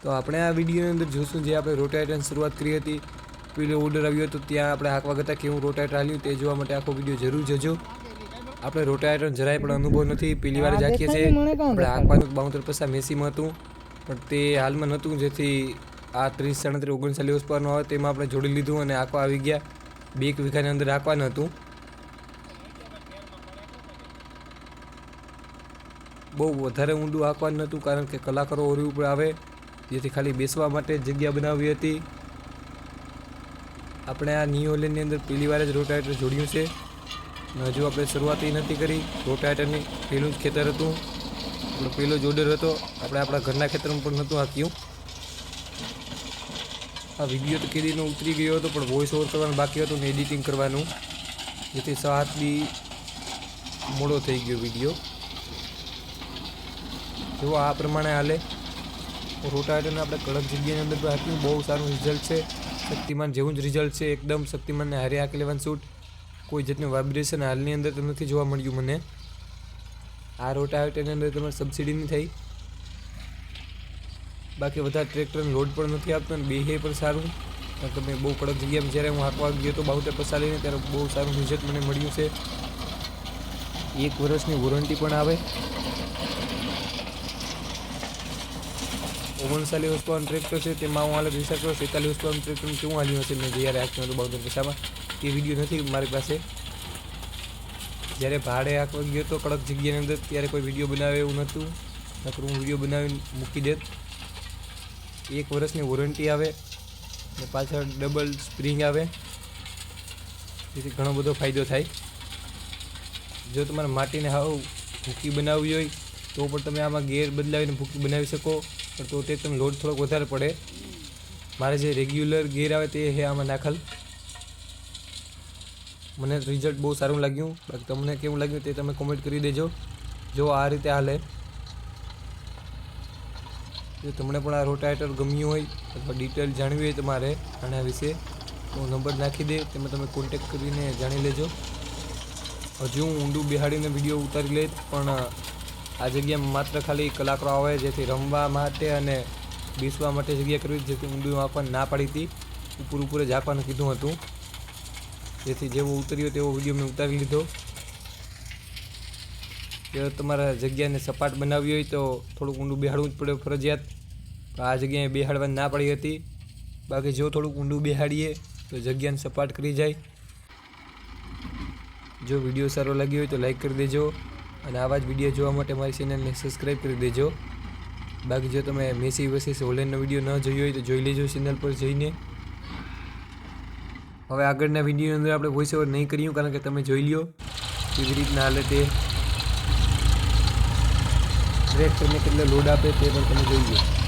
તો આપણે આ વિડીયોની અંદર જોશું જે આપણે રોટાવેટરની શરૂઆત કરી હતી. પેલો ઓર્ડર આવ્યો હતો ત્યાં આપણે હાંકવા કરતાં કેવું રોટેટર હાલ્યું તે જોવા માટે આખો વીડિયો જરૂર જજો. આપણે રોટેટર જરાય પણ અનુભવ નથી પહેલી વાર જ હાંકીએ છીએ. આપણે હાંકવાનું બાઉતર પૈસા મેસીમાં હતું. પણ તે હાલમાં નહોતું જેથી આ ત્રીસ સાડત્રીસ ઓગણચાલીસ પરનું આવે તેમાં આપણે જોડી લીધું અને આંકવા આવી ગયા. બે એક વીઘાની અંદર આંકવાનું હતું. બહુ વધારે ઊંડું આંકવાનું નહોતું કારણ કે કલાકારો ઓરી ઉપર આવે. જેથી ખાલી બેસવા માટે જગ્યા બનાવી હતી. આપણે આ નિયોલેનની અંદર પહેલી વાર જ રોટાવેટર જોડ્યું છે. હજુ આપણે શરૂઆત એ નથી કરી. રોટાવેટરની પહેલું જ ખેતર હતું. આપણો પહેલો જ હતો. આપણે આપણા ઘરના ખેતરમાં પણ નહોતું હાંક્યું. આ વીડિયો તો કેદીનો ઉતરી ગયો હતો, પણ વોઇસ ઓવર કરવાનું બાકી હતું ને એડિટિંગ કરવાનું. જેથી સાત બી મોડો થઈ ગયો વીડિયો જો આ પ્રમાણે હાલે. રોટાવેટરને આપણે કડક જગ્યાની અંદર હાંક્યું બહુ સારું રિઝલ્ટ છે. શક્તિમાન જેવું જ રિઝલ્ટ છે. એકદમ શક્તિમાનને હારે હાંકી લેવાનું શૂટ. કોઈ જાતનું વાઇબ્રેશન હાલની અંદર તો નથી જોવા મળ્યું મને. આ રોટાવેટરની અંદર તમારે સબસિડી નહીં થઈ. બાકી વધારે ટ્રેક્ટરને લોડ પણ નથી આપતો અને બેહે પણ સારું. તમે બહુ કડક જગ્યામાં જ્યારે હું હાંકવા ગયો તો બાઉતે પસારીને ત્યારે બહુ સારું રિઝલ્ટ મને મળ્યું છે. એક વર્ષની વોરંટી પણ આવે. ઓગણસાલી વસ્તુવાનું ટ્રેક્ટર છે તેમાં હું હાલે રિસર્ચ કરો સેતાલીસ વસ્તુવાનું ટ્રેક્ટર કેવું હાલ્યું હશે, મેં જ્યારે હાંક્યું હતું બાઉદર પૈસામાં એ વીડિયો નથી મારી પાસે. જ્યારે ભાડે હાંકવા ગયો તો કડક જગ્યાની અંદર ત્યારે કોઈ વીડિયો બનાવે એવું નહોતું. નકર હું વીડિયો બનાવીને મૂકી દેત. એક વર્ષની વોરંટી આવે અને પાછળ ડબલ સ્પ્રિંગ આવે. જેથી ઘણો બધો ફાયદો થાય. જો તમારે માટીને હાવ ભૂકી બનાવવી હોય, તો પણ તમે આમાં ગેર બદલાવીને ભૂકી બનાવી શકો. પણ તો તે તમને લોડ થોડોક વધારે પડે. મારે જે રેગ્યુલર ગેર આવે તે છે આમાં નાખલ. મને રિઝલ્ટ બહુ સારું લાગ્યું. બાકી તમને કેવું લાગ્યું તે તમે કોમેન્ટ કરી દેજો. જો આ રીતે હાલે. જો તમને પણ આ રોટાવેટર ગમ્યું હોય, અથવા ડિટેલ જાણવી હોય તમારે આના વિશે, તો નંબર નાખી દે. તેમાં તમે કોન્ટેક કરીને જાણી લેજો. હજુ હું ઊંડું બિહાડીને વીડિયો ઉતારી લઈશ, પણ આ જગ્યામાં માત્ર ખાલી કલાકારો આવે, જેથી રમવા માટે અને બેસવા માટે જગ્યા કરવી, જેથી ઊંડું આપણને ના પાડી હતી. ઉપર ઉપર જ કીધું હતું. જેથી જેવો ઉતર્યો તેવો વીડિયો મેં ઉતારી લીધો. જો તમારા જગ્યાને સપાટ બનાવવી હોય તો થોડુંક ઊંડું બેહાડવું જ પડે ફરજિયાત. પણ આ જગ્યાએ બેહાડવાની ના પડી હતી. બાકી જો થોડુંક ઊંડું બેહાડીએ, તો જગ્યાને સપાટ કરી જાય. જો વીડિયો સારો લાગ્યો હોય તો લાઈક કરી દેજો. અને આવા જ વીડિયો જોવા માટે મારી ચેનલને સબસ્ક્રાઈબ કરી દેજો. બાકી જો તમે મેસી વર્સિસ હોલેન્ડનો વીડિયો ન જોયો હોય તો જોઈ લેજો ચેનલ પર જઈને. હવે આગળના વિડીયોની અંદર આપણે વોઇસ ઓવર નહીં કર્યું કારણ કે તમે જોઈ લ્યો કેવી રીતના હાલે તે ટ્રેક્ટરને કેટલો લોડ આપે તે પણ તમે જોઈ લો